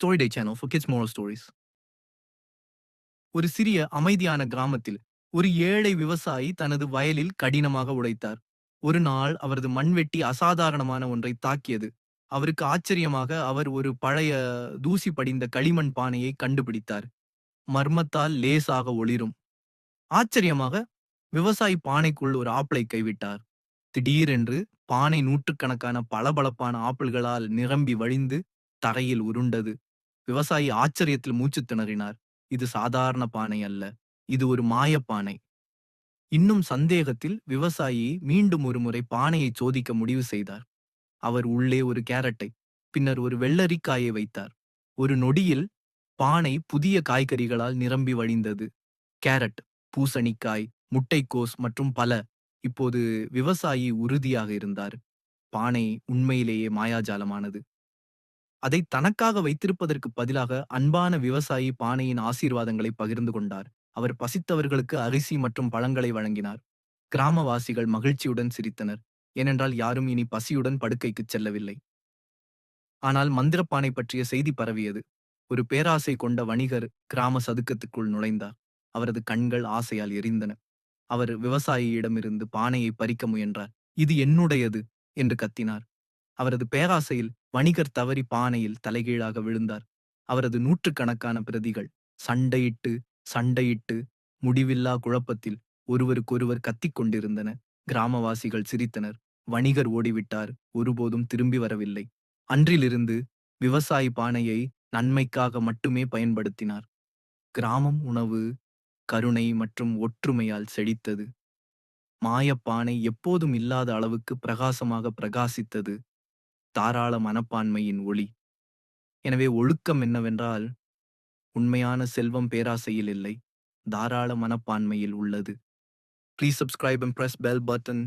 Story Day channel for kids' moral stories. ஒரு சிறிய அமைதியான கிராமத்தில் ஒரு ஏழை விவசாயி தனது வயலில் கடினமாக உழைத்தார். ஒரு நாள் அவரது மண்வெட்டி அசாதாரணமான ஒன்றை தாக்கியது. அவருக்கு ஆச்சரியமாக அவர் ஒரு பழைய தூசி படிந்த களிமண் பானையை கண்டுபிடித்தார். மர்மத்தால் லேசாக ஒளிரும். ஆச்சரியமாக விவசாயி பானைக்குள் ஒரு ஆப்பிளை கைவிட்டார். திடீரென்று பானை நூற்றுக்கணக்கான பளபளப்பான ஆப்பிள்களால் நிரம்பி வழிந்து தரையில் உருண்டது. விவசாயி ஆச்சரியத்தில் மூச்சு திணறினார். இது சாதாரண பானை அல்ல. இது ஒரு மாயப்பானை. இன்னும் சந்தேகத்தில் விவசாயி மீண்டும் ஒருமுறை பானையை சோதிக்க முடிவு செய்தார். அவர் உள்ளே ஒரு கேரட்டை பின்னர் ஒரு வெள்ளரிக்காயை வைத்தார். ஒரு நொடியில் பானை புதிய காய்கறிகளால் நிரம்பி வழிந்தது. கேரட் பூசணிக்காய் முட்டைக்கோஸ் மற்றும் பல இப்போது விவசாயி உறுதியாக இருந்தார். பானை உண்மையிலேயே மாயாஜாலமானது. அதை தனக்காக வைத்திருப்பதற்கு பதிலாக அன்பான விவசாயி பானையின் ஆசீர்வாதங்களை பகிர்ந்து கொண்டார். அவர் பசித்தவர்களுக்கு அரிசி மற்றும் பழங்களை வழங்கினார். கிராமவாசிகள் மகிழ்ச்சியுடன் சிரித்தனர். ஏனென்றால் யாரும் இனி பசியுடன் படுக்கைக்குச் செல்லவில்லை. ஆனால் மந்திரப்பானை பற்றிய செய்தி பரவியது. ஒரு பேராசை கொண்ட வணிகர் கிராம சதுக்கத்துக்குள் நுழைந்தார். அவரது கண்கள் ஆசையால் எரிந்தன. அவர் விவசாயியிடமிருந்து பானையை பறிக்க முயன்றார். இது என்னுடையது? என்று கத்தினார். அவரது பேராசையில் வணிகர் தவறி பானையில் தலைகீழாக விழுந்தார். அவரது நூற்றுக்கணக்கான பிரதிகள் சண்டையிட்டு சண்டையிட்டு முடிவில்லா குழப்பத்தில் ஒருவருக்கொருவர் கத்திக் கொண்டிருந்தன. கிராமவாசிகள் சிரித்தனர். வணிகர் ஓடிவிட்டார். ஒருபோதும் திரும்பி வரவில்லை. அன்றிலிருந்து விவசாயி பானையை நன்மைக்காக மட்டுமே பயன்படுத்தினார். கிராமம் உணவு கருணை மற்றும் ஒற்றுமையால் செழித்தது. மாயப்பானை எப்போதும் இல்லாத அளவுக்கு பிரகாசமாக பிரகாசித்தது. தாராள மனப்பான்மையின் ஒளி. எனவே ஒழுக்கம் என்னவென்றால் உண்மையான செல்வம் பேராசையில் இல்லை தாராள மனப்பான்மையில் உள்ளது. Please subscribe and press bell button